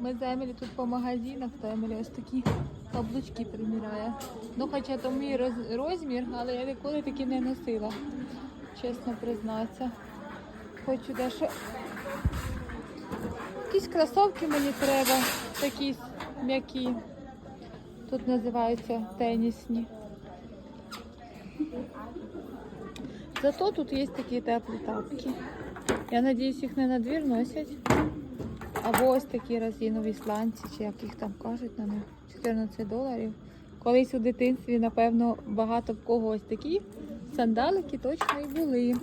Ми з Емілі тут по магазинах, то Емілі ось такі каблучки приміряє. Ну, хоча то мій роз- розмір, але я ніколи такі не носила. Чесно признатися. Хочу дещо. Якісь кросовки мені треба, такі м'які. Тут називаються тенісні. Зато тут є такі теплі тапки. Я надіюсь, їх не на двір носять. Або ось такі резинові сланці, чи як їх там кажуть на них. 14 доларів. Колись у дитинстві, напевно, багато в кого ось такі сандалики точно і були.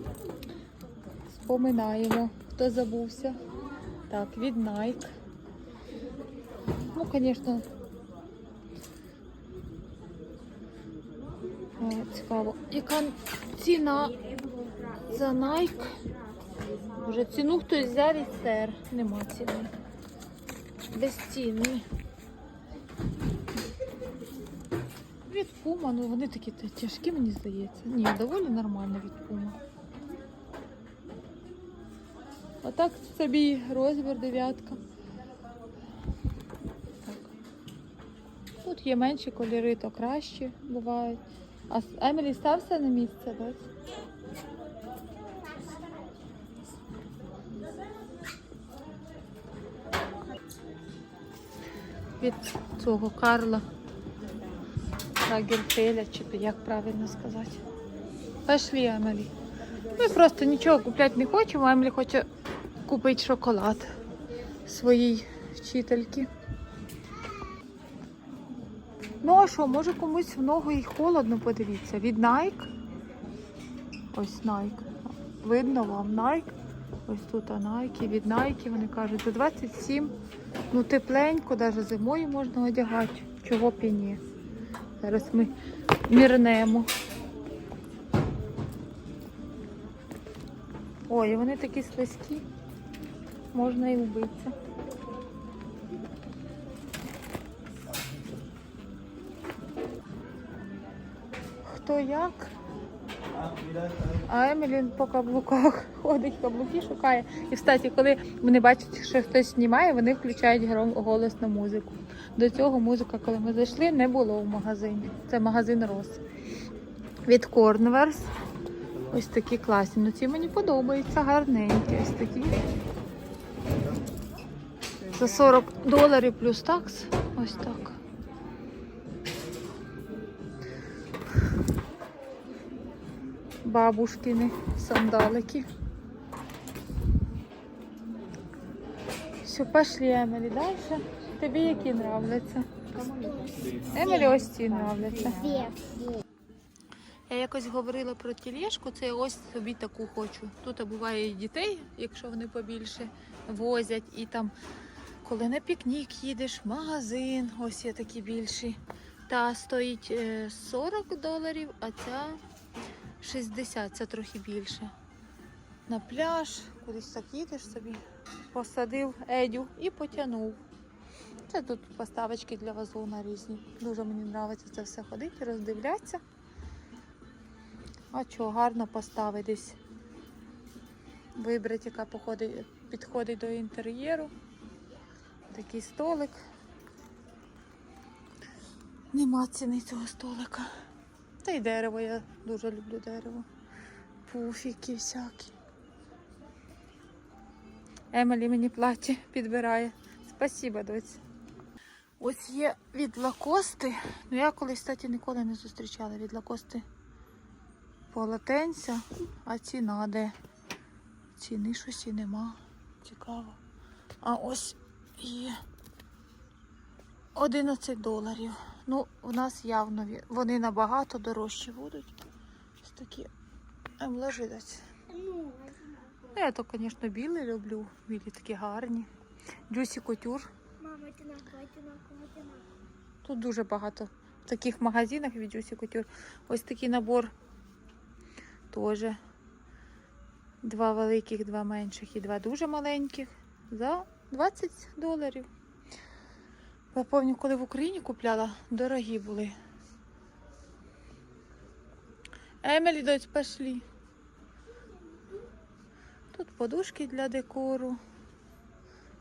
Споминаємо, хто забувся. Так, від Nike. Ну, звісно. Е, Цікаво, яка ціна за Nike? Вже ціну хтось взяв і стер. Нема ціни. Безцінний. Від Puma, ну вони такі тяжкі, мені здається. Ні, доволі нормально від Puma. Отак собі розмір дев'ятка. Тут є менші кольори, то кращі бувають. А Емілі стався на місце, так? Від цього Карла Лагерфеля, чи як правильно сказати. Пошли, Емілі. Ми просто нічого купляти не хочемо, а Емілі хоче купити шоколад своїй вчительки. Ну а що, може комусь в ногу і холодно, подивіться. Від Nike. Ось Nike. Видно вам Nike. Ось тут Nike. Від Nike вони кажуть, за 27. Ну тепленько, навіть зимою можна одягати. Чого б і ні. Зараз ми мірнемо. Ой, вони такі слизькі. Можна і вбитися. Хто як? А Емілін по каблуках ходить, каблуки шукає. І, кстати, коли вони бачать, що хтось знімає, вони включають гром, голосну музику. До цього музика, коли ми зайшли, не було в магазині. Це магазин Рос. Від Корнверс. Ось такі класні. Ну ці мені подобаються, гарненькі. Ось такі. За 40 доларів плюс такс. Ось так. Бабушкини сандалики. Все, пошли, Емілі, далі. Тобі які нравляться? Емілі ось ці нравляться. Я якось говорила про тілешку, це я ось собі таку хочу. Тут буває і дітей, якщо вони побільше возять, і там, коли на пікнік їдеш, магазин, ось є такі більші. Та стоїть е, 40 доларів, а ця 60, це трохи більше. На пляж, кудись так їдеш собі, посадив Едю і потягнув. Це тут поставочки для вазона різні. Дуже мені подобається це все ходити, роздивлятися. А що, гарно поставити десь. Вибрати, яка походить, підходить до інтер'єру. Такий столик. Нема ціни цього столика. Та й дерево, я дуже люблю дерево. Пуфіки всякі. Емелі мені плаття підбирає. Спасибо, доці. Ось є від лакости. Ну я колись, кстати, ніколи не зустрічала від лакости полотенця, а ціна де? Ціни щось і нема. Цікаво. А ось є 11 доларів. Ну, у нас явно вони набагато дорожчі будуть. Ось такі ложились. Ну, я то, звісно, білий люблю. Білі такі гарні. Джусі Кутюр. Мама, одинаково, одинаково, одинаково. Тут дуже багато в таких магазинах від Juicy Couture. Ось такий набор теж. Два великих, два менших і два дуже маленьких за 20 доларів. Я пам'ятаю, коли в Україні купляла, дорогі були. Емілі, доць, пошли. Тут подушки для декору.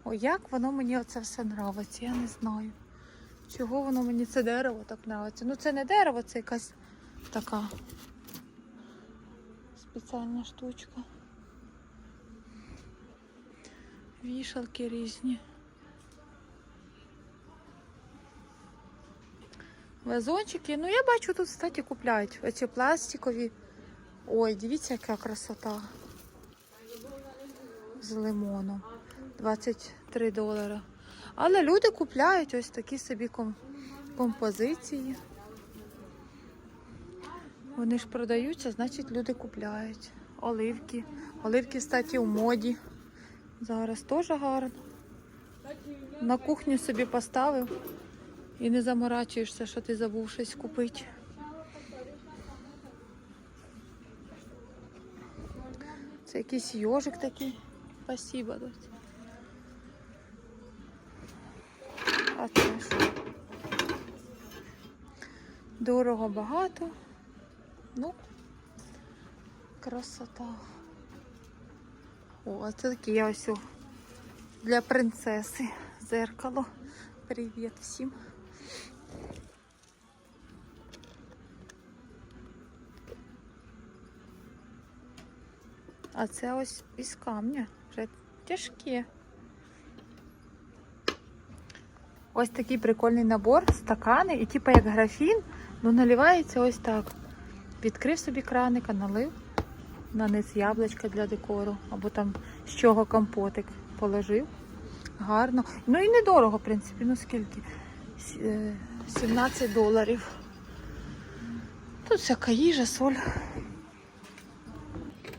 О, як воно мені оце все нравиться, я не знаю. Чого воно мені це дерево так нравиться. Ну це не дерево, це якась така спеціальна штучка. Вішалки різні. Вазончики. Ну, я бачу, тут, кстати, купляють оці пластикові. Ой, дивіться, яка красота. З лимоном. 23 долара. Але люди купляють ось такі собі ком- композиції. Вони ж продаються, значить люди купляють. Оливки. Оливки, кстати, у моді. Зараз теж гарно. На кухню собі поставив і не заморачуєшся, що ти забув щось купити. Це якийсь йожик такий. Спасибо, дочь. А це що? Дорого багато. Ну, красота. О, це такі я ось для принцеси зеркало. Привіт всім. А це ось із камня. Вже тяжкі. Ось такий прикольний набор, стакани, і типу як графін, ну наливається ось так. Відкрив собі краника, налив на низ яблучка для декору, або там з чого компотик положив. Гарно. Ну і недорого, в принципі, ну скільки? Е, 17 доларів. Тут всяка їжа, соль.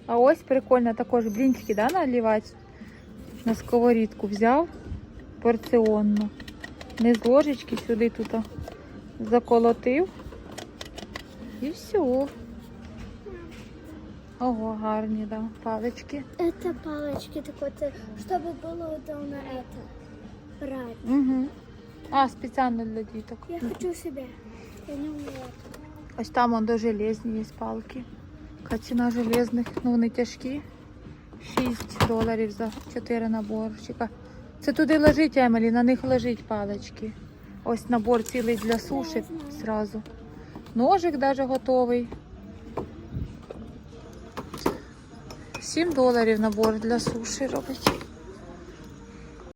А ось прикольно також блінчики, да, наливати на сковорідку взяв порціонну. Не з ложечки сюди тут а, заколотив. І все. Ого, гарні, да, палички. Это палочки такой, это, чтобы было удобно это брать. Угу. А, спеціально для діток. Я хочу себе. Я не умею. Ось там он до железні є палки. Яка ціна железних, ну вони тяжкі. 6 доларів за 4 наборчика. Це туди лежить, Емелі, на них лежить палички. Ось набор цілий для суші зразу. Ножик навіть готовий. 7 доларів набор для суші робить.